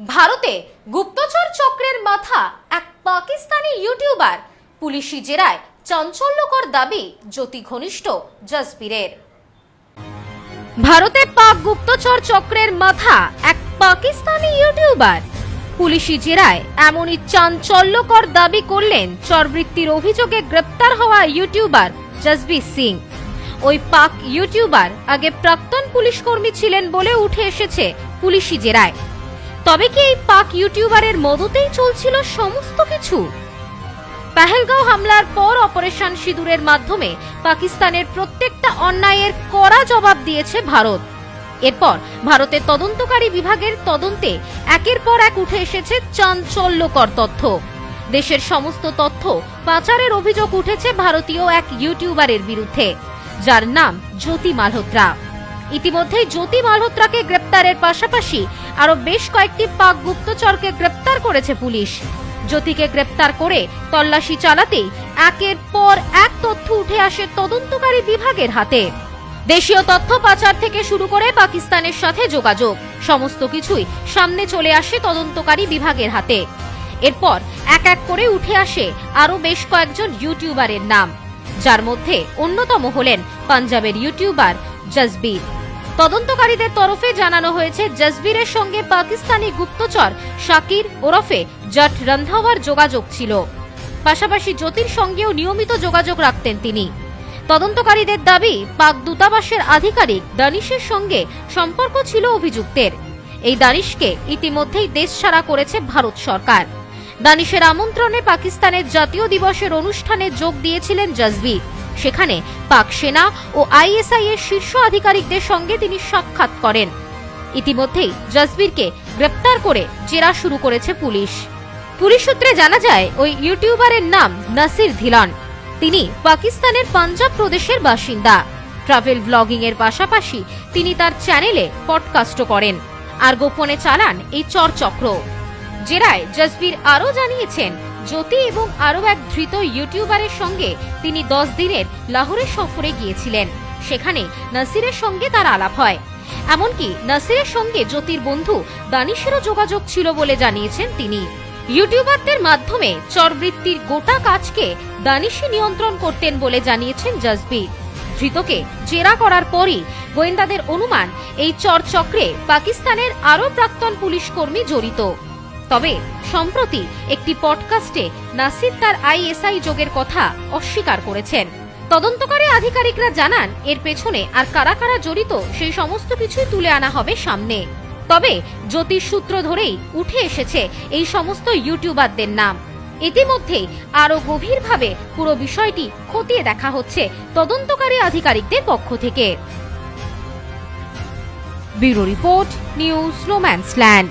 ভারতে গুপ্তচর চক্রের মাথা এক পাকিস্তানি ইউটিউবার। পুলিশি জেরায় চাঞ্চল্যকর দাবি জ্যোতি ঘনিষ্ঠ জসবীরের। ভারতে পাক গুপ্তচর চক্রের মাথা এক পাকিস্তানি ইউটিউবার। পুলিশি জেরায় এমনই চাঞ্চল্যকর দাবি করলেন চরবৃত্তির অভিযোগে গ্রেপ্তার হওয়া ইউটিউবার জসবীর সিং। ওই পাক ইউটিউবার আগে প্রাক্তন পুলিশ কর্মী ছিলেন বলে উঠে এসেছে পুলিশি জেরায়। তবে কি এই পাক ইউটিউবারের মদতেই চলছিল সমস্ত কিছু? পেহেলগাঁও হামলার পর অপারেশন সিঁদুরের মাধ্যমে পাকিস্তানের প্রত্যেকটা অন্যায়ের কড়া জবাব দিয়েছে ভারত। এরপর ভারতের তদন্তকারী বিভাগের তদন্তে একের পর এক উঠে এসেছে চাঞ্চল্যকর তথ্য। দেশের সমস্ত তথ্য পাচারের অভিযোগ উঠেছে ভারতীয় এক ইউটিউবারের বিরুদ্ধে, যার নাম জ্যোতি মালহোত্রা। ইতিমধ্যে জ্যোতি মালহোত্রাকে গ্রেপ্তারের পাশাপাশি আরও বেশ কয়েকটি পাক গুপ্তচরকে গ্রেপ্তার করেছে পুলিশ। জ্যোতিকে গ্রেপ্তার করে তল্লাশি চালাতেই একের পর এক তথ্য উঠে আসে তদন্তকারী বিভাগের হাতে। দেশীয় তথ্য পাচার থেকে শুরু করে পাকিস্তানের সাথে যোগাযোগ, সমস্ত কিছুই সামনে চলে আসে তদন্তকারী বিভাগের হাতে। এরপর এক এক করে উঠে আসে আরও বেশ কয়েকজন ইউটিউবারের নাম, যার মধ্যে অন্যতম হলেন পাঞ্জাবের ইউটিউবার জসবীর। তদন্তকারীদের তরফে জানানো হয়েছে, জসবীরের সঙ্গে পাকিস্তানি গুপ্তচর শাকির ওরফে জট রন্ধাওয়ার যোগাযোগ ছিল। পাশাপাশি জ্যোতির সঙ্গেও নিয়মিত যোগাযোগ রাখতেন তিনি। তদন্তকারীদের দাবি, পাক দূতাবাসের আধিকারিক দানিশের সঙ্গে সম্পর্ক ছিল অভিযুক্তের। এই দানিশকে ইতিমধ্যেই দেশ ছাড়া করেছে ভারত সরকার। দানিশের আমন্ত্রণে পাকিস্তানের জাতীয় দিবসের অনুষ্ঠানে যোগ দিয়েছিলেন জসবীর। সেখানে পাক সেনা ও আইএসআই এর শীর্ষ আধিকারিকদের সঙ্গে তিনি সাক্ষাৎ করেন। ইতিমধ্যেই জসবীরকে গ্রেপ্তার করে জেরা শুরু করেছে পুলিশ। পুলিশ সূত্রে জানা যায়, ওই ইউটিউবারের নাম নাসির ধিলান। তিনি পাকিস্তানের পাঞ্জাব প্রদেশের বাসিন্দা। ট্রাভেল ব্লগিং এর পাশাপাশি তিনি তার চ্যানেলে পডকাস্টও করেন। আর গোপনে চালান এই চরচক্র। জেরায় জসবীর আরও জানিয়েছেন জ্যোতি এবং আরও এক ধৃত ইউটিউবারের সঙ্গে তিনি দশ দিনের লাহোরের সফরে গিয়েছিলেন। সেখানে নাসিরের সঙ্গে তার আলাপ হয়। এমনকি নাসিরের সঙ্গে জ্যোতির বন্ধু দানিশেরও যোগাযোগ ছিল বলে জানিয়েছেন তিনি। ইউটিউবারদের মাধ্যমে চরবৃত্তির গোটা কাজকে দানিশি নিয়ন্ত্রণ করতেন বলে জানিয়েছেন জসবীর ধৃতকে জেরা করার পরই গোয়েন্দাদের অনুমান, এই চরচক্রে পাকিস্তানের আরও প্রাক্তন পুলিশ কর্মী জড়িত। তবে সম্প্রতি একটি পডকাস্টে নাসির তার আইএসআই যোগের কথা অস্বীকার করেছেন। তদন্তকারী আধিকারিকরা জানান, এর পেছনে আর কারা কারা জড়িত সেই সমস্ত কিছুই তুলে আনা হবে সামনে। তবে জ্যোতিষ সূত্র ধরেই উঠে এসেছে এই সমস্ত ইউটিউবারদের নাম। ইতিমধ্যেই আরও গভীরভাবে পুরো বিষয়টি খতিয়ে দেখা হচ্ছে তদন্তকারী আধিকারিকদের পক্ষ থেকে। Bureau report, news রোম্যান্সল্যান্ড